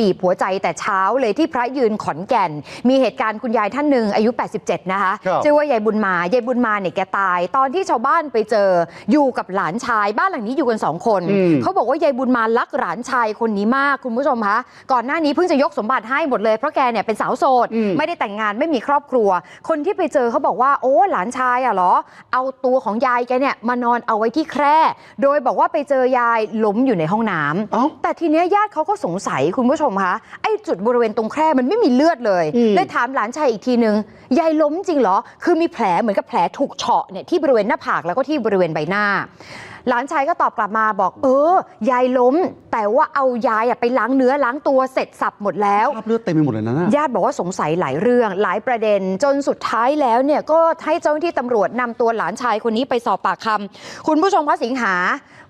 บีบหัวใจแต่เช้าเลยที่พระยืนขอนแก่น มีเหตุการณ์คุณยายท่านหนึ่งอายุ 87 นะคะครับชื่อว่ายายบุญมายายบุญมาเนี่ยแกตาย ตอนที่ชาวบ้านไปเจออยู่กับหลานชายบ้านหลังนี้อยู่กันสองคนอืมเขาบอกว่ายายบุญมารักหลานชายคนนี้มากคุณผู้ชมคะก่อนหน้านี้เพิ่งจะยกสมบัติให้หมดเลยเพราะแกเนี่ยเป็นสาวโสดอืมไม่ได้แต่งงานไม่มีครอบครัว คนที่ไปเจอเขาบอกว่าโอ้หลานชายอะเหรอ เอาตัวของยายแกเนี่ยมานอนเอาไว้ที่แคร่โดยบอกว่าไปเจอยายล้มอยู่ในห้องน้ำเอ้าแต่ทีเนี้ยญาติเขาก็สงสัยคุณผู้ชมคะไอ้จุดบริเวณตรงแคร่มันไม่มีเลือดเลยอืมเลยถามหลานชายอีกทีนึง ยายล้มจริงเหรอ คือมีแผลเหมือนกับแผลถูกเฉาะเนี่ยที่บริเวณหน้าผากแล้วก็ที่บริเวณใบหน้า หลานชายก็ตอบกลับมาบอก เออยายล้ม แต่ว่าเอายายอะไปล้างเนื้อล้างตัวเสร็จสับหมดแล้วคราบเลือดเต็มไปหมดเลยนะน่ะญาติบอกว่าสงสัยหลายเรื่อง หลายประเด็นจนสุดท้ายแล้วเนี่ยก็ให้เจ้าหน้าที่ตำรวจนำตัวหลานชายคนนี้ไปสอบปากคำคุณผู้ชมคะสิงหา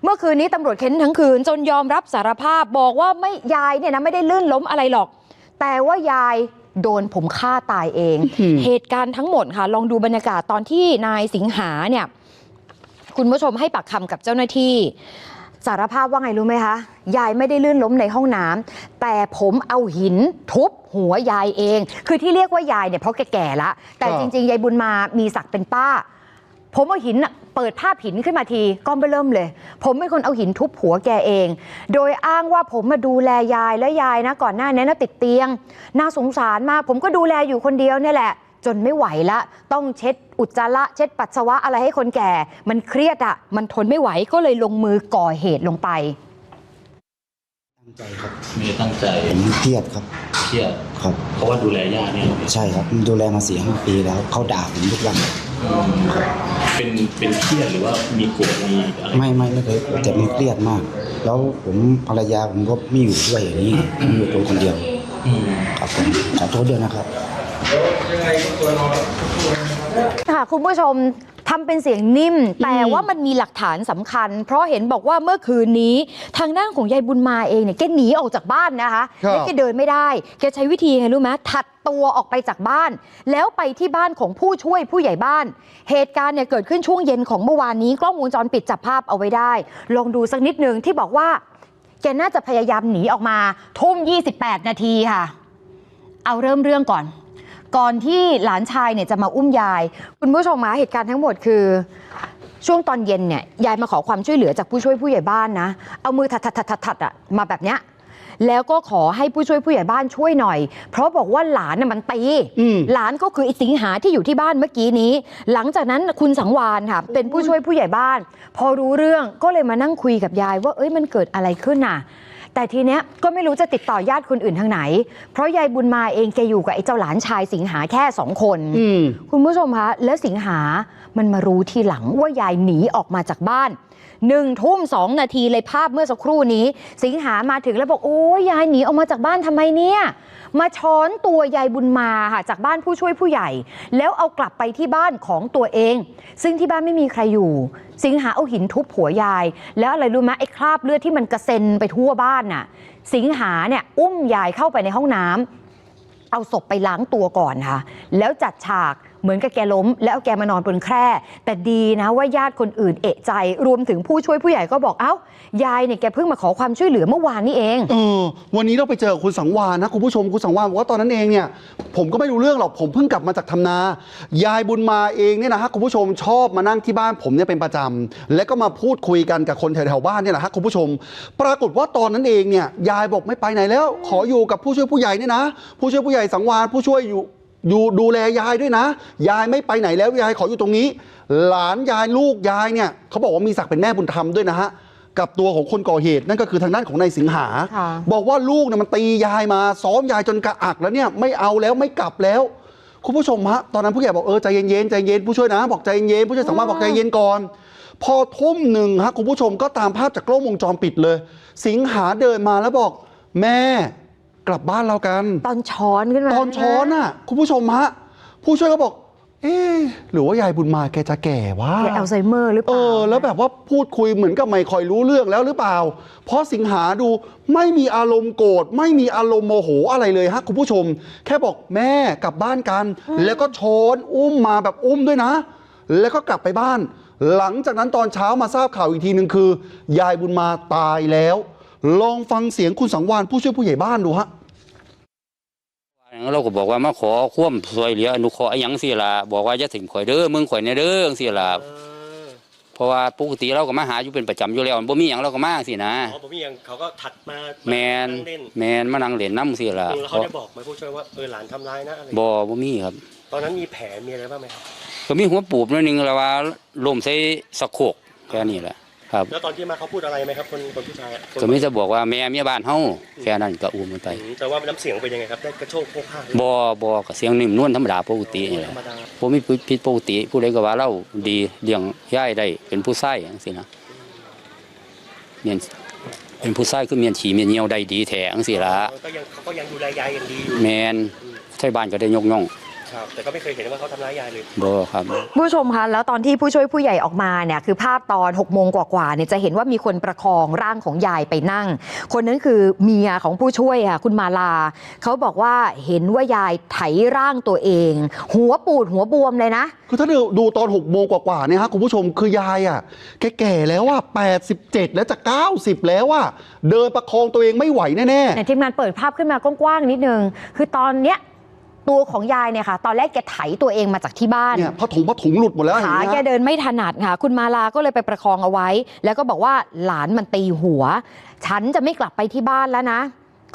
เมื่อคืนนี้ตำรวจเค้นทั้งคืนจนยอมรับสารภาพบอกว่าไม่ยายเนี่ยนะไม่ได้ลื่นล้มอะไรหรอก แต่ว่ายาย โดนผมฆ่าตายเองอืมเหตุการณ์ทั้งหมดค่ะ ลองดูบรรยากาศตอนที่นายสิงหาเนี่ยคุณผู้ชมให้ปากคำกับเจ้าหน้าที่สารภาพว่าไงรู้ไหมคะ ยายไม่ได้ลื่นล้มในห้องน้ำแต่ผมเอาหินทุบหัวยายเอง คือที่เรียกว่ายายเนี่ยเพราะแกแก่ละแต่ครับจริงๆ ยายบุญมามีศักดิ์เป็นป้า ผมเอาหินน่ะเปิดภาพหินขึ้นมาทีก้อนเบอเริ่มเลย ผมเป็นคนเอาหินทุบหัวแกเอง โดยอ้างว่าผมมาดูแลยายและยายนะก่อนหน้านี้นะติดเตียง น่าสงสารมาก ผมก็ดูแลอยู่คนเดียวเนี่ยแหละ จนไม่ไหวละ ต้องเช็ดอุจจาระเช็ดปัสสาวะอะไรให้คนแก่ มันเครียดอะ่ะ มันทนไม่ไหวก็เลยลงมือก่อเหตุลงไปตั้งใจครับมีตั้งใจผมเครียดครับเครียดครับเพราะว่าดูแลย่าเนี่ยใช่ครับดูแลมาสี่ห้าปีแล้วเขาด่าผมทุกวัน เป็นเป็นเครียดหรือว่ามีโกรธมีอะไรไม่ไม่ไม่เคยแต่มันเครียดมาก แล้วผมภรรยาผมก็ไม่อยู่ด้วยอย่างนี้ผมอยู่ตัวคนเดียวอืมครับผมขอโทษด้วยนะครับค่ะคุณผู้ชม ทำเป็นเสียงนิ่ม แต่ว่ามันมีหลักฐานสำคัญ เพราะเห็นบอกว่าเมื่อคืนนี้ทางด้านของยายบุญมาเองเนี่ยแกหนีออกจากบ้านนะคะครับแล้วแกเดินไม่ได้ แกใช้วิธีไงรู้ไหมถัดตัวออกไปจากบ้าน แล้วไปที่บ้านของผู้ช่วยผู้ใหญ่บ้าน เหตุการณ์เนี่ยเกิดขึ้นช่วงเย็นของเมื่อวานนี้กล้องวงจรปิดจับภาพเอาไว้ได้ ลองดูสักนิดหนึ่งที่บอกว่าแกน่าจะพยายามหนีออกมาทุ่ม 28 นาทีค่ะ เอาเริ่มเรื่องก่อน ก่อนที่หลานชายเนี่ยจะมาอุ้มยาย คุณผู้ชมมาเหตุการณ์ทั้งหมดคือ ช่วงตอนเย็นเนี่ยยายมาขอความช่วยเหลือจากผู้ช่วยผู้ใหญ่บ้านนะ เอามือถัดถัดถัดถัดถัดอะมาแบบเนี้ยแล้วก็ขอให้ผู้ช่วยผู้ใหญ่บ้านช่วยหน่อย เพราะบอกว่าหลานน่ะมันตีอืมหลานก็คือไอ้สิงหาที่อยู่ที่บ้านเมื่อกี้นี้ หลังจากนั้นคุณสังวานค่ะ เป็นผู้ช่วยผู้ใหญ่บ้าน พอรู้เรื่องก็เลยมานั่งคุยกับยายว่าเอ้ยมันเกิดอะไรขึ้นน่ะ แต่ทีเนี้ยก็ไม่รู้จะติดต่อญาติคนอื่นทางไหน เพราะยายบุญมาเองแกอยู่กับไอ้เจ้าหลานชายสิงหาแค่สองคนอืมคุณผู้ชมคะ แล้วสิงหามันมารู้ทีหลังว่ายายหนีออกมาจากบ้าน หนึ่งทุ่มสองนาทีเลยภาพเมื่อสักครู่นี้ สิงหามาถึงแล้วบอกโอ้ยยายหนีออกมาจากบ้านทำไมเนี่ย มาช้อนตัวยายบุญมาค่ะจากบ้านผู้ช่วยผู้ใหญ่ แล้วเอากลับไปที่บ้านของตัวเอง ซึ่งที่บ้านไม่มีใครอยู่ สิงหาเอาหินทุบหัวยาย แล้วอะไรรู้ไหมไอ้คราบเลือดที่มันกระเซ็นไปทั่วบ้านน่ะ สิงหาเนี่ยอุ้มยายเข้าไปในห้องน้ำเอาศพไปล้างตัวก่อนค่ะแล้วจัดฉาก เหมือนกับแกล้ม แล้วเอาแกมานอนบนแคร่ แต่ดีนะว่าญาติคนอื่นเอะใจ รวมถึงผู้ช่วยผู้ใหญ่ก็บอกเอ้ายายเนี่ยแกเพิ่งมาขอความช่วยเหลือเมื่อวานนี้เองเออวันนี้เราไปเจอคุณสังวานนะคุณผู้ชมคุณสังวานบอกว่าตอนนั้นเองเนี่ยผมก็ไม่รู้เรื่องหรอกผมเพิ่งกลับมาจากทำนา ยายบุญมาเองเนี่ยนะฮะคุณผู้ชมชอบมานั่งที่บ้านผมเนี่ยเป็นประจำและก็มาพูดคุยกันกับคนแถวๆบ้านเนี่ยแหละฮะคุณผู้ชม ปรากฏว่าตอนนั้นเองเนี่ยยายบอกไม่ไปไหนแล้ว ขออยู่กับผู้ช่วยผู้ใหญ่เนี่ยนะ ผู้ช่วยผู้ใหญ่สังวานผู้ช่วยอยู่ อยู่ดูแลยายด้วยนะ ยายไม่ไปไหนแล้วยายขออยู่ตรงนี้ หลานยายลูกยายเนี่ยเขาบอกว่ามีศักดิ์เป็นแม่บุญธรรมด้วยนะฮะกับตัวของคนก่อเหตุนั่นก็คือทางด้านของนายสิงหาค่ะบอกว่าลูกเนี่ยมันตียายมาซ้อมยายจนกระอักแล้วเนี่ยไม่เอาแล้วไม่กลับแล้ว คุณผู้ชมฮะตอนนั้นผู้ใหญ่บอกเออใจเย็นๆใจเย็นผู้ช่วยนะ บอกใจเย็นผู้ช่วยสังวาลบอกใจเย็นก่อน พอทุ่มหนึ่งฮะคุณผู้ชมก็ตามภาพจากกล้องวงจรปิดเลย สิงหาเดินมาแล้วบอก แม่ กลับบ้านเรากัน ตอนช้อนขึ้นมาตอนช้อนอะ คุณผู้ชมฮะผู้ช่วยก็บอก เอ๊ะหรือว่ายายบุญมาแกจะแก่วะแกอัลไซเมอร์หรือเปเอล่าอ แล้วแบบว่าพูดคุยเหมือนกับไม่ค่อยรู้เรื่องแล้วหรือเปล่า เพราะสิงหาดูไม่มีอารมณ์โกรธไม่มีอารมณ์โมโหอะไรเลยฮะคุณผู้ชม แค่บอกแม่กลับบ้านกัน แล้วก็ช้อนอุ้มมาแบบอุ้มด้วยนะ แล้วก็กลับไปบ้าน หลังจากนั้นตอนเช้ามาทราบข่าวอีกทีหนึ่งคือ ยายบุญมาตายแล้ว ลองฟังเสียงคุณสังวานผู้ช่วยผู้ใหญ่บ้านดูฮะเราก็บอกว่ามาขอคว่ำซอยเหลืออนุเคราะห์อหยังสิล่ะบอกว่าจะถึงข่อยเด้อมึงข่อยในเด้อจังสิล่ะเพราะว่าปกติเราก็มาหาอยู่เป็นประจำอยู่แล้วบ่มีหยังเราก็มาสินะอ๋อผมมีอย่างเขาก็ถัดมาแมนงเล่นแมนมานั่งเล่นน้ำสิล่ะแล้วเขาได้บอกไหมผู้ช่วยว่าเออหลานทำร้ายนะอะไรอย่างบ่เงี้ยบ่มีครับ ตอนนั้นมีแผลมีอะไรบ้างไหมครับก็มีหัวปูบหนิดนึงแล้วว่าล้มใส่สะโครกแค่นี้แหละ ครับแล้วตอนที่มาเขาพูดอะไรไหมครับคนคนผู้ชายอะคนก็มีจะบอกว่าแม่เมียบ้านเฮาแค่นั้นก็อุ้มมันไปอืมแต่ว่าน้ำเสียงเป็นยังไงครับได้กระโชกโคกข้างบ่บ่ก็เสียงนิ่มนวลธรรมดาปกตินี่แหธรละรมดาบ่มีผิดปกติผู้ใดก็ว่าเราดีเลี้ยงยายได้เป็นผู้ชายจังซี่นะเมียนเป็นผู้ชายคือเมียนฉีเมียนเหี่ยวได้ดีแท้จังซี่ล่ะก็ยังเขาก็ยังดูแลยายอย่างดีอยู่แมนไทยบ้านก็ได้ยกย่อง ครับแต่ก็ไม่เคยเห็นว่าเขาทำร้ายยายเลยบ่ครับ ผู้ชมคะแล้วตอนที่ผู้ช่วยผู้ใหญ่ออกมาเนี่ยคือภาพตอน6กโมงกว่าๆเนี่ยจะเห็นว่ามีคนประคองร่างของยายไปนั่ง คนนั้นคือเมียของผู้ช่วยค่ะคุณมาลา เขาบอกว่าเห็นว่ายายไถร่างตัวเอง หัวปูดหัวบวมเลยนะ คือถ้าดูดูตอน6กโมงกว่าๆเนี่ยฮะคุณผู้ชมคือยายอะแก่ๆแล้วอะ87 แล้วจะ 90 แล้วอะเดินประคองตัวเองไม่ไหวแน่ไหนทีมงานเปิดภาพขึ้นมากว้างๆนิดนึง คือตอนเนี้ย ตัวของยายเนี่ยค่ะ ตอนแรกแกไถตัวเองมาจากที่บ้าๆนเนี่ยผ้าถุงผ้าถุงหลุดหมดแล้วเห็นขาไหมแกฮะเดินไม่ถนัดค่ะ คุณมาลาก็เลยไปประคองเอาไว้ แล้วก็บอกว่าหลานมันตีหัว ฉันจะไม่กลับไปที่บ้านแล้วนะ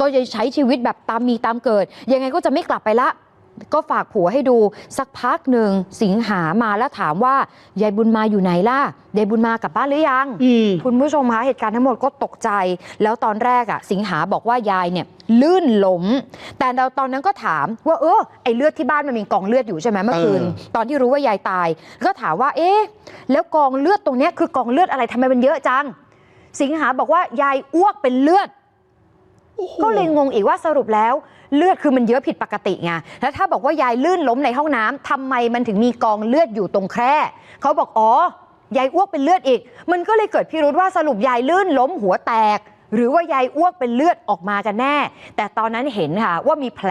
ก็จะใช้ชีวิตแบบตามมีตามเกิด ยังไงก็จะไม่กลับไปละ ก็ฝากผัวให้ดูสักพักหนึ่งสิงหามาแล้วถามว่ายายบุญมาอยู่ไหนล่ะยายบุญมากลับบ้านหรือยังอืมคุณผู้ชมคะเหตุการณ์ทั้งหมดก็ตกใจ แล้วตอนแรกอะสิงหาบอกว่ายายเนี่ยลื่นล้ม แต่เราตอนนั้นก็ถามว่าเออไอเลือดที่บ้านมันมีกองเลือดอยู่ใช่ไหมเมื่อคืนเออตอนที่รู้ว่ายายตาย ก็ถามว่าเอ๊ะแล้วกองเลือดตรงเนี้ยคือกองเลือดอะไรทำไมมันเยอะจัง สิงหาบอกว่ายายอ้วกเป็นเลือดก็เลยงงอีกว่าสรุปแล้ว เลือดคือมันเยอะผิดปกติไงแล้วถ้าบอกว่ายายลื่นล้มในห้องน้ำทำไมมันถึงมีกองเลือดอยู่ตรงแคร่เขาบอกอ๋อยายอ้วกเป็นเลือดอีก มันก็เลยเกิดพิรุษว่าสรุปยายลื่นล้มหัวแตก หรือว่ายายอ้วกเป็นเลือดออกมากันแน่ แต่ตอนนั้นเห็นค่ะว่ามีแผล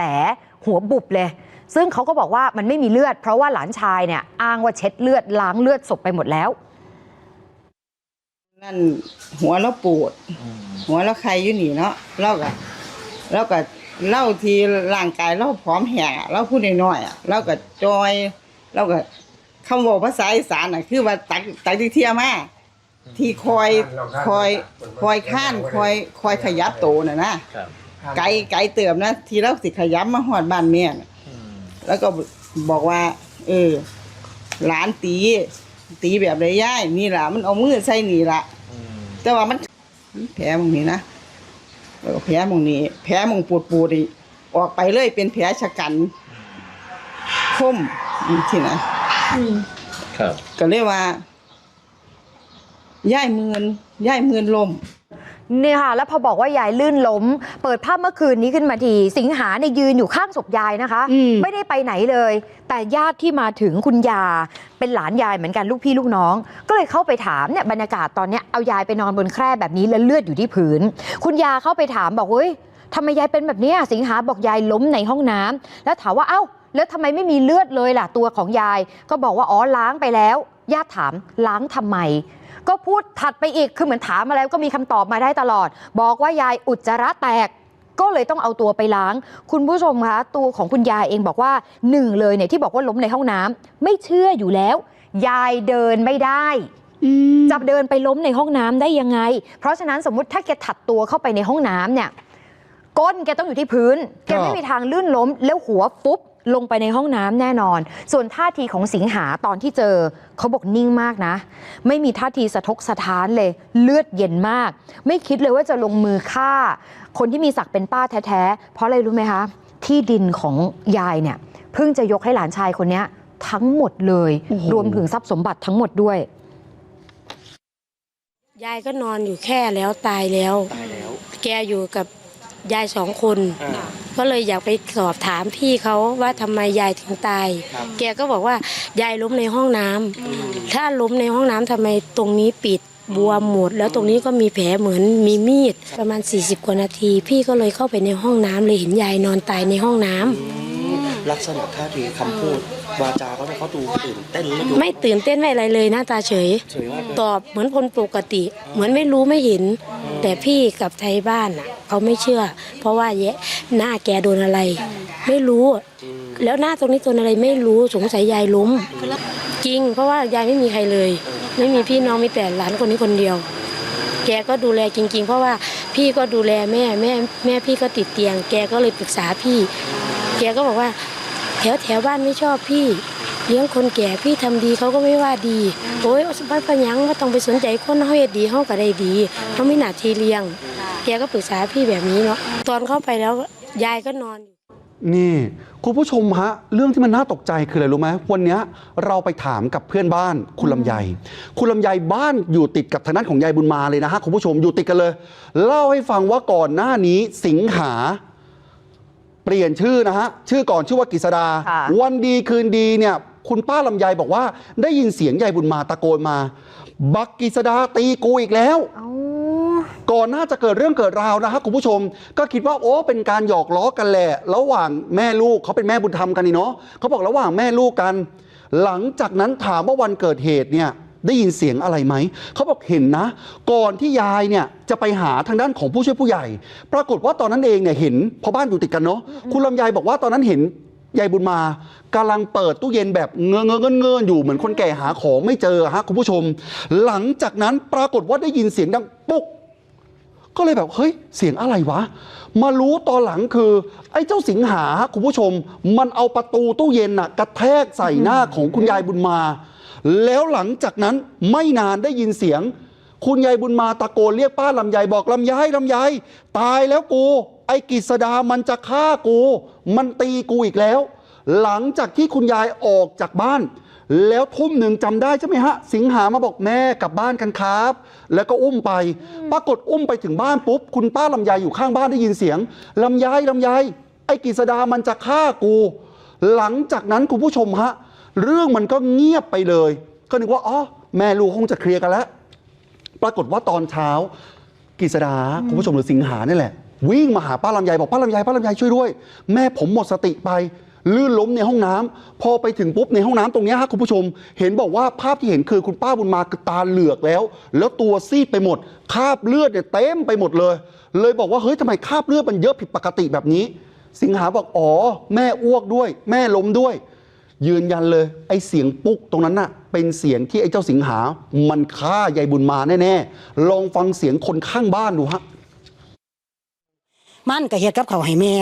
หัวบุบเลย ซึ่งเขาก็บอกว่ามันไม่มีเลือด เพราะว่าหลานชายเนี่ยอ้างว่าเช็ดเลือดล้างเลือดศพไปหมดแล้ว นั่นหัวเราปวด หัวเราใครอยู่นี่เนาะเราก็เราก็ เล่าทีร่างกายเราพร้อมแห้งอะเราพูดน้อยๆอะเราก็จอยเราก็คำบอกภาษาอีสานอะ คือว่าตักตักที่เที่ยมาที่คอยคอยคอยข้านคอยคอยขยับโตน่ะนะไกลไกลเติมนะ ทีเราสิขยับมาหอดบ้านแม่น่ะแล้วก็บอกว่า เออ หลานตี ตีแบบไรย่ายนี่ล่ะ มันเอามือใส่นี่ล่ะแต่ว่ามันแผลหมองนี้นะ แล้วก็แผลหมองนี้แผลหมองปูดปูดนี่ออกไปเลยเป็นแผลชะกันคมที่นะครับก็เลยว่าย่ายมืนย่ายมืนลม นี่ค่ะแล้วพอบอกว่ายายลื่นล้ม เปิดภาพเมื่อคืนนี้ขึ้นมาทีสิงหาเนี่ยยืนอยู่ข้างศพยายนะคะ อืม ไม่ได้ไปไหนเลย แต่ญาติที่มาถึงคุณยา เป็นหลานยายเหมือนกันลูกพี่ลูกน้อง ก็เลยเข้าไปถามเนี่ยบรรยากาศตอนเนี้ยเอายายไปนอนบนแคร่แบบนี้แล้วเลือดอยู่ที่ผืน คุณยาเข้าไปถามบอกเฮ้ยทำไมยายเป็นแบบเนี้ยสิงหาบอกยายล้มในห้องน้ำแล้วถามว่าเอ้า แล้วทำไมไม่มีเลือดเลยล่ะตัวของยาย ก็บอกว่าอ๋อล้างไปแล้วญาติถามล้างทำไม ก็พูดถัดไปอีกคือเหมือนถามมาแล้วก็มีคำตอบมาได้ตลอด บอกว่ายายอุจจาระแตกก็เลยต้องเอาตัวไปล้าง คุณผู้ชมคะตัวของคุณยายเองบอกว่าหนึ่งเลยเนี่ยที่บอกว่าล้มในห้องน้ำไม่เชื่ออยู่แล้ว ยายเดินไม่ได้จะเดินไปล้มในห้องน้ำได้ยังไง เพราะฉะนั้นสมมุติถ้าแกถัดตัวเข้าไปในห้องน้ำเนี่ยก้นแกต้องอยู่ที่พื้น แกไม่มีทางลื่นล้มแล้วหัวปุ๊บ ลงไปในห้องน้ำแน่นอน ส่วนท่าทีของสิงหาตอนที่เจอเขาบอกนิ่งมากนะ ไม่มีท่าทีสะทกสะท้านเลย เลือดเย็นมาก ไม่คิดเลยว่าจะลงมือฆ่า คนที่มีศักดิ์เป็นป้าแท้ๆ เพราะอะไรรู้ไหมคะ ที่ดินของยายเนี่ยเพิ่งจะยกให้หลานชายคนเนี้ยทั้งหมดเลยโอ้โหรวมถึงทรัพย์สมบัติทั้งหมดด้วย ยายก็นอนอยู่แค่แล้วตายแล้ว ตายแล้ว แกอยู่กับยายสองคนอ่า ก็เลยอยากไปสอบถามพี่เขาว่าทำไมยายถึงตาย ครับ แกก็บอกว่ายายล้มในห้องน้ำถ้าล้มในห้องน้ำทำไมตรงนี้ปิดบวมหมด แล้วตรงนี้ก็มีแผลเหมือนมีมีดประมาณ 40 กว่านาที พี่ก็เลยเข้าไปในห้องน้ำเลยเห็นยายนอนตายในห้องน้ำ ลักษณะท่าทีคำพูด วาจาเขาเนี่ยเขาดูตื่นเต้นหรือดูไม่ตื่นเต้นไม่อะไรเลยหน้าตาเฉย เฉยมากเลยตอบเหมือนคนปกติ เหมือนไม่รู้ไม่เห็นอืแต่พี่กับไทยบ้านอะเขาไม่เชื่อ เพราะว่าแยะหน้าแกโดนอะไร ไม่รู้แล้วหน้าตรงนี้โดนอะไรไม่รู้สงสัยยายล้ม จริง เพราะว่ายายไม่มีใครเลย ไม่มีพี่น้องมีแต่หลานคนนี้คนเดียว แกก็ดูแลจริง ๆ เพราะว่าพี่ก็ดูแลแม่แม่แม่พี่ก็ติดเตียง แกก็เลยปรึกษาพี่ แกก็บอกว่า แถวแถวบ้านไม่ชอบพี่ เลี้ยงคนแก่พี่ทำดีเขาก็ไม่ว่าดีโอ้ยบ้านพยังว่าต้องไปสนใจคนเฮาเฮ็ดดีเฮาก็ได้ดีเขาไม่หนาทีเลี้ยงแกก็ปรึกษาพี่แบบนี้เนาะตอนเข้าไปแล้วยายก็นอนอยู่นี่คุณผู้ชมฮะเรื่องที่มันน่าตกใจคืออะไรรู้ไหมวันนี้เราไปถามกับเพื่อนบ้านคุณลำไยคุณลำไยบ้านอยู่ติดกับทางด้านของยายบุญมาเลยนะฮะคุณผู้ชมอยู่ติดกันเลย เล่าให้ฟังว่าก่อนหน้านี้สิงหา เปลี่ยนชื่อนะฮะชื่อก่อนชื่อว่ากิษดา ค่ะวันดีคืนดีเนี่ยคุณป้าลำไยบอกว่า ได้ยินเสียงยายบุญมาตะโกนมา บักกิษดาตีกูอีกแล้ว เอาก่อนหน้าจะเกิดเรื่องเกิดราวนะครับคุณผู้ชม ก็คิดว่าโอ้เป็นการหยอกล้อกันแหละ ระหว่างแม่ลูกเขาเป็นแม่บุญธรรมกันนี่เนาะเขาบอกระหว่างแม่ลูกกัน หลังจากนั้นถามว่าวันเกิดเหตุเนี่ย ได้ยินเสียงอะไรไหม เขาบอกเห็นนะ ก่อนที่ยายเนี่ยจะไปหาทางด้านของผู้ช่วยผู้ใหญ่ ปรากฏว่าตอนนั้นเองเนี่ยเห็นเพราะบ้านอยู่ติดกันเนาะคุณลำไยบอกว่าตอนนั้นเห็นยายบุญมากำลังเปิดตู้เย็นแบบเงอเงอเงินเงินอยู่เหมือนคนแก่หาของไม่เจอฮะคุณผู้ชม หลังจากนั้นปรากฏว่าได้ยินเสียงดังปุ๊กก็เลยแบบเฮ้ยเสียงอะไรวะ มารู้ตอนหลังคือ ไอ้เจ้าสิงหาคุณผู้ชม มันเอาประตูตู้เย็นน่ะกระแทกใส่หน้าของคุณยายบุญมา แล้วหลังจากนั้นไม่นานได้ยินเสียง คุณยายบุญมาตะโกนเรียกป้าลำไยบอกลำไยลำไยตายแล้วกู ไอ้กิษดามันจะฆ่ากู มันตีกูอีกแล้ว หลังจากที่คุณยายออกจากบ้าน แล้วทุ่มหนึ่งจำได้ใช่ไหมฮะ สิงหามาบอกแม่กลับบ้านกันครับ แล้วก็อุ้มไป ปรากฏอุ้มไปถึงบ้านปุ๊บคุณป้าลำไยอยู่ข้างบ้านได้ยินเสียงลำไยลำไยไอ้กิษดามันจะฆ่ากู หลังจากนั้นคุณผู้ชมฮะ เรื่องมันก็เงียบไปเลย ก็นึกว่าอ๋อแม่ลูกคงจะเคลียร์กันแล้ว ปรากฏว่าตอนเช้ากฤษดาคุณผู้ชมหรือสิงหาเนี่ยแหละ วิ่งมาหาป้าลำไยบอกป้าลำไยป้าลำไยช่วยด้วย แม่ผมหมดสติไป ลื่นล้มในห้องน้ำพอไปถึงปุ๊บในห้องน้ำตรงนี้ฮะคุณผู้ชม เห็นบอกว่าภาพที่เห็นคือคุณป้าบุญมาคือตาเหลือกแล้ว แล้วตัวซีดไปหมดคราบเลือดเนี่ยเต็มไปหมดเลย เลยบอกว่าเฮ้ยทำไมคราบเลือดมันเยอะผิดปกติแบบนี้ สิงหาบอกอ๋อแม่อ้วกด้วย แม่ล้มด้วย ยืนยันเลยไอ้เสียงปุ๊กตรงนั้นน่ะเป็นเสียงที่ไอ้เจ้าสิงหา มันฆ่ายายบุญมาแน่ๆ ลองฟังเสียงคนข้างบ้านดูฮะมันก็เฮ็ดกับเขาวให้แม่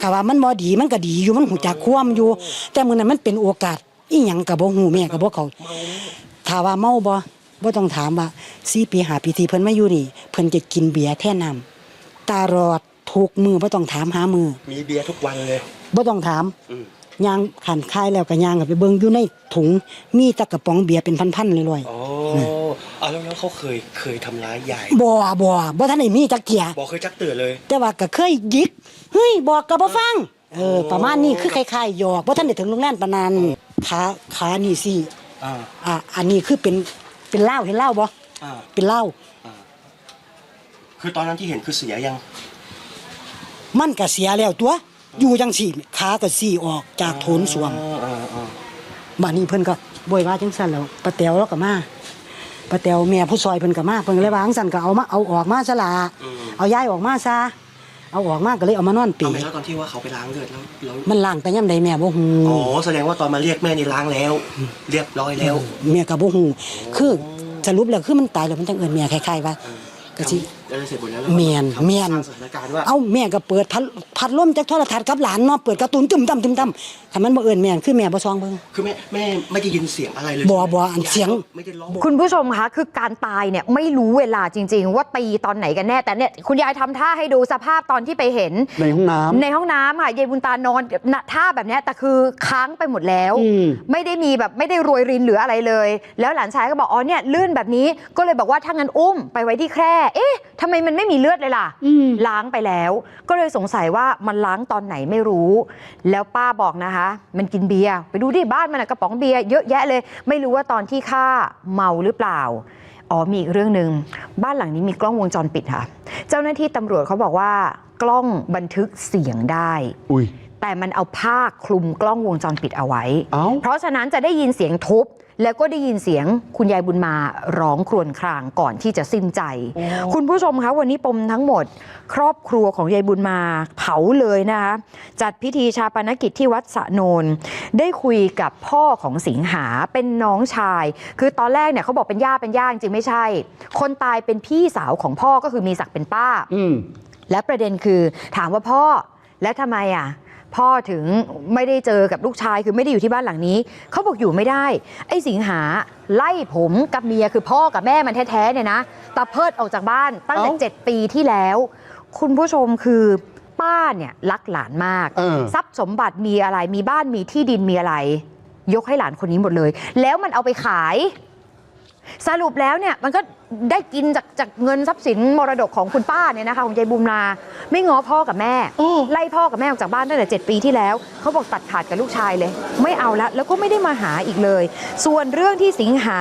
ค่ะว่ามันบ่ดีมันก็ดีอยู่มันหูจักความอยู่ แต่มื้อนั้นมันเป็นโอกาสอีหยังก็บ่ฮู้แม่ก็บ่เขาถ้าว่าเมาบ่บ่ต้องถามว่า4ปี5ปีที่เพิ่นมาอยู่นี่ เพิ่นจะกินเบียร์แทนน้ำตลอดทุกมือบ่ต้องถามหามือมีเบียร์ทุกวันเลยบ่ต้องถามอืม ย่างขันคายแล้วก็ย่างก็ไปเบิ่งอยู่ในถุงมีแตะกระป๋องเบียร์เป็นพันๆเลยๆ อ๋อเอาแล้วแล้วเขาเคยเคยทำร้ายยายบ่บ่บ่ทันได้มีจักเที่ยบอกเคยจักเตือนเลย แต่ว่าก็เคยหยิกเฮ้ยบอกก็บ่ฟังเออประมาณนี้คือคล้ายๆหยอกบ่ทันได้ถึงโรงแรมปานนั้นขาขานี่สิอ่าอะอันนี้คือเป็นเป็นเหล้าเห็นเหล้าบ่อ่าเป็นเหล้าคือตอนนั้นที่เห็นคือเสียยัง มันก็เสียแล้วตัว อยู่จังสี่ขาก็สี่ออกจากโถนสวงอ๋ออ๋ออ๋อบัดนี้เพิ่นก็บ่อยว่าจังซั่นแล้วป้าแต๋วแล้วก็มาป้าแต๋วแม่ผู้ซอยเพิ่นก็มาเพิ่นก็เลยว่าจังซั่นก็เอามาเอาออกมาซะล่ะเอาย้ายออกมาซะเอาออกมาก็เลยเอามานอนปีเอาไหมแล้วตอนที่ว่าเขาไปล้างเลือดแล้วแล้วมันล้างแต่ยามใดแม่บ่ฮู้อ๋อแสดงว่าตอนมาเรียกแม่นี่ล้างแล้ว เรียบร้อยแล้วเมียกับบ่ฮู้คือสรุปแล้วคือมันตายแล้วมันจังเอิ้นเมียคล้ายๆว่าก็สิ แล้วเสร็จหมดแล้วเมียนเมียน สร้างสถานการณ์ว่า เอ้าแม่ก็เปิดพัดพัดลมจากโทรทัศน์กับหลานเนาะเปิดการ์ตูนตึมตั้มตึมตั้มถ้ามันบ่เอิ้นแม่นคือแม่บ่ซองเบิ่ง คือแม่แม่ไม่ได้ยินเสียงอะไรเลยบ่ใช่ไหมบ่อันเสียง ไม่ได้ร้อง คุณผู้ชมคะคือการตายเนี่ยไม่รู้เวลาจริง ๆ ว่าตีตอนไหนกันแน่แต่เนี่ยคุณยายทำท่าให้ดูสภาพตอนที่ไปเห็น ในห้องน้ำ ในห้องน้ำค่ะยายบุญตานอนน่ะท่าแบบเนี้ยแต่คือค้างไปหมดแล้ว อืม ไม่ได้มีแบบไม่ได้โรยรินหรืออะไรเลย แล้วหลานชายก็บอกอ๋อเนี่ยลื่นแบบนี้ก็เลยบอกว่าถ้างั้นอุ้มไปไว้ที่แคร่เอ๊ะทำไมมันไม่มีเลือดเลยล่ะล้างไปแล้ว ก็เลยสงสัยว่ามันล้างตอนไหนไม่รู้ แล้วป้าบอกนะคะ มันกินเบียร์ไปดูที่บ้านมันนะกระป๋องเบียร์เยอะแยะเลย ไม่รู้ว่าตอนที่ฆ่าเมาหรือเปล่าอ๋อมีอีกเรื่องหนึ่งบ้านหลังนี้มีกล้องวงจรปิดค่ะ เจ้าหน้าที่ตำรวจเขาบอกว่า กล้องบันทึกเสียงได้ อุ้ยแต่มันเอาผ้าคลุมกล้องวงจรปิดเอาไว้ เอ้า เพราะฉะนั้นจะได้ยินเสียงทุบ แล้วก็ได้ยินเสียงคุณยายบุญมาร้องครวญครางก่อนที่จะสิ้นใจ คุณผู้ชมคะวันนี้ปมทั้งหมด ครอบครัวของยายบุญมาเผาเลยนะคะจัดพิธีชาปนกิจที่วัดสะโนน ได้คุยกับพ่อของสิงหาเป็นน้องชาย คือตอนแรกเนี่ยเขาบอกเป็นย่าเป็นย่าจริงๆไม่ใช่ คนตายเป็นพี่สาวของพ่อก็คือมีศักดิ์เป็นป้าอืมและประเด็นคือถามว่าพ่อและทำไมอะ พ่อถึงไม่ได้เจอกับลูกชายคือไม่ได้อยู่ที่บ้านหลังนี้ เขาบอกอยู่ไม่ได้ ไอ้สิงหาไล่ผมกับเมียคือพ่อกับแม่มันแท้ๆเนี่ยนะตะเพิดออกจากบ้านตั้งแต่เอ้าเจ็ดปีที่แล้ว คุณผู้ชมคือป้าเนี่ยรักหลานมากเออทรัพย์สมบัติมีอะไรมีบ้านมีที่ดินมีอะไร ยกให้หลานคนนี้หมดเลย แล้วมันเอาไปขาย สรุปแล้วเนี่ยมันก็ได้กินจากจากเงินทรัพย์สินมรดกของคุณป้าเนี่ยนะคะของยายบุญนา ไม่ง้อพ่อกับแม่โอ้ไล่พ่อกับแม่ออกจากบ้านตั้งแต่7ปีที่แล้ว เขาบอกตัดขาดกับลูกชายเลย ไม่เอาแล้วแล้วก็ไม่ได้มาหาอีกเลย ส่วนเรื่องที่สิงหา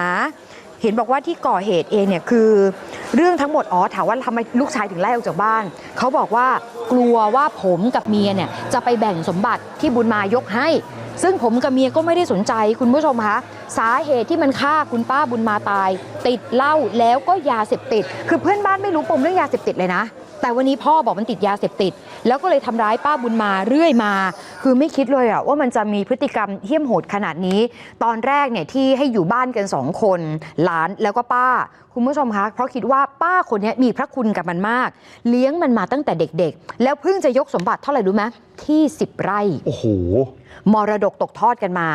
เห็นบอกว่าที่ก่อเหตุเองเนี่ยคือ เรื่องทั้งหมดอ๋อถามว่าทำไมลูกชายถึงไล่ออกจากบ้าน เขาบอกว่ากลัวว่าผมกับเมียเนี่ยจะไปแบ่งสมบัติที่บุญมายกให้ ซึ่งผมกับเมียก็ไม่ได้สนใจคุณผู้ชมคะสาเหตุที่มันฆ่าคุณป้าบุญมาตาย ติดเหล้าแล้วก็ยาเสพติด คือเพื่อนบ้านไม่รู้ปมเรื่องยาเสพติดเลยนะ แต่วันนี้พ่อบอกมันติดยาเสพติด แล้วก็เลยทำร้ายป้าบุญมาเรื่อยมา คือไม่คิดเลยอะว่ามันจะมีพฤติกรรมเหี้ยมโหดขนาดนี้ ตอนแรกเนี่ยที่ให้อยู่บ้านกันสองคนหลานแล้วก็ป้าคุณผู้ชมคะเพราะคิดว่าป้าคนนี้มีพระคุณกับมันมาก เลี้ยงมันมาตั้งแต่เด็กๆ แล้วเพิ่งจะยกสมบัติเท่าไหร่รู้ไหมที่10ไร่โอ้โหมรดกตกทอดกันมา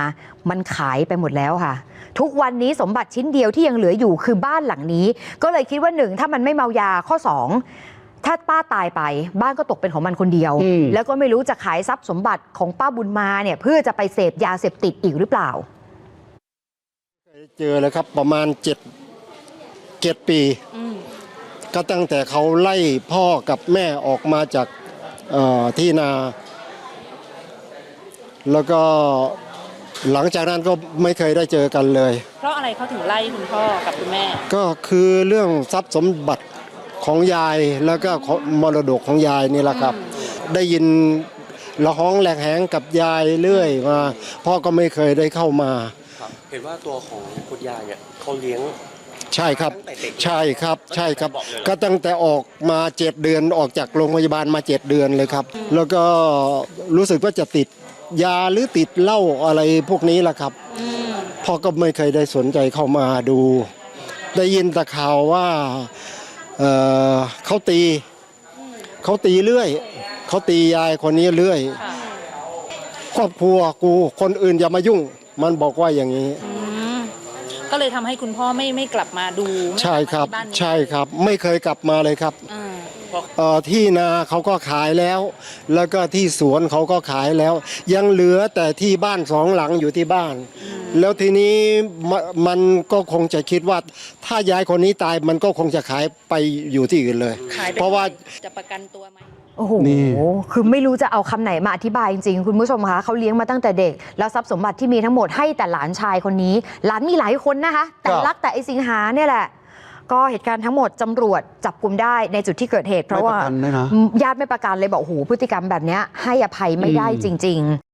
มันขายไปหมดแล้วค่ะ ทุกวันนี้สมบัติชิ้นเดียวที่ยังเหลืออยู่คือบ้านหลังนี้ ก็เลยคิดว่าหนึ่งถ้ามันไม่เมายาข้อสอง ถ้าป้าตายไปบ้านก็ตกเป็นของมันคนเดียวอืมแล้วก็ไม่รู้จะขายทรัพย์สมบัติของป้าบุญมาเนี่ยเพื่อจะไปเสพยาเสพติดอีกหรือเปล่า เจอแล้วครับประมาณเจ็ดเจ็ดปี ก็ตั้งแต่เขาไล่พ่อกับแม่ออกมาจากเอ่อที่นา แล้วก็หลังจากนั้นก็ไม่เคยได้เจอกันเลย เพราะอะไรเขาถึงไล่คุณพ่อกับคุณแม่ ก็คือเรื่องทรัพย์สมบัติ ของยายแล้วก็ของมรดกของยายนี่แหละครับ ได้ยินละห้องแหลกแหงกับยายเรื่อยมาพ่อก็ไม่เคยได้เข้ามา เห็นว่าตัวของคุณยายเนี่ยเขาเลี้ยงใช่ครับตั้งแต่เด็กใช่ครับ ใช่ครับบอกเลยก็ตั้งแต่ออกมาเจ็ดเดือนออกจากโรงพยาบาลมาเจ็ดเดือนเลยครับ แล้วก็รู้สึกว่าจะติดยาหรือติดเหล้าอะไรพวกนี้แหละครับพ่อก็ไม่เคยได้สนใจเข้ามาดู ได้ยินแต่ข่าวว่า เอ่อเขาตีเขาตีเรื่อยเขาตียายคนนี้เรื่อย ครอบครัวกูคนอื่นอย่ามายุ่ง มันบอกว่าอย่างนี้ ก็เลยทำให้คุณพ่อไม่ไม่กลับมาดูไม่ใช่ครับกลัมาที่านนี้ใช่ครับ ไม่เคยกลับมาเลยครับอ่าเอ่อที่นาเขาก็ขายแล้ว แล้วก็ที่สวนเขาก็ขายแล้ว ยังเหลือแต่ที่บ้านสองหลังอยู่ที่บ้าน แล้วทีนี้มมันก็คงจะคิดว่า ถ้ายายคนนี้ตายมันก็คงจะขายไปอยู่ที่อื่นเลย ขายไปเพราะว่า จะประกันตัวไหม โอ้โห นี่ คือไม่รู้จะเอาคำไหนมาอธิบายจริงๆ คุณผู้ชมคะเขาเลี้ยงมาตั้งแต่เด็ก แล้วทรัพย์สมบัติที่มีทั้งหมดให้แต่หลานชายคนนี้ หลานมีหลายคนนะคะ แต่ครับรักแต่ไอสิงหาเนี่ยแหละ ก็เหตุการณ์ทั้งหมดตำรวจจับกลุ่มได้ในจุดที่เกิดเหตุ เพราะว่าไม่ประกันด้วยนะ ญาติไม่ประกันเลยบอกโอ้โหพฤติกรรมแบบเนี้ยให้อภัยไม่ได้อืมจริง ๆ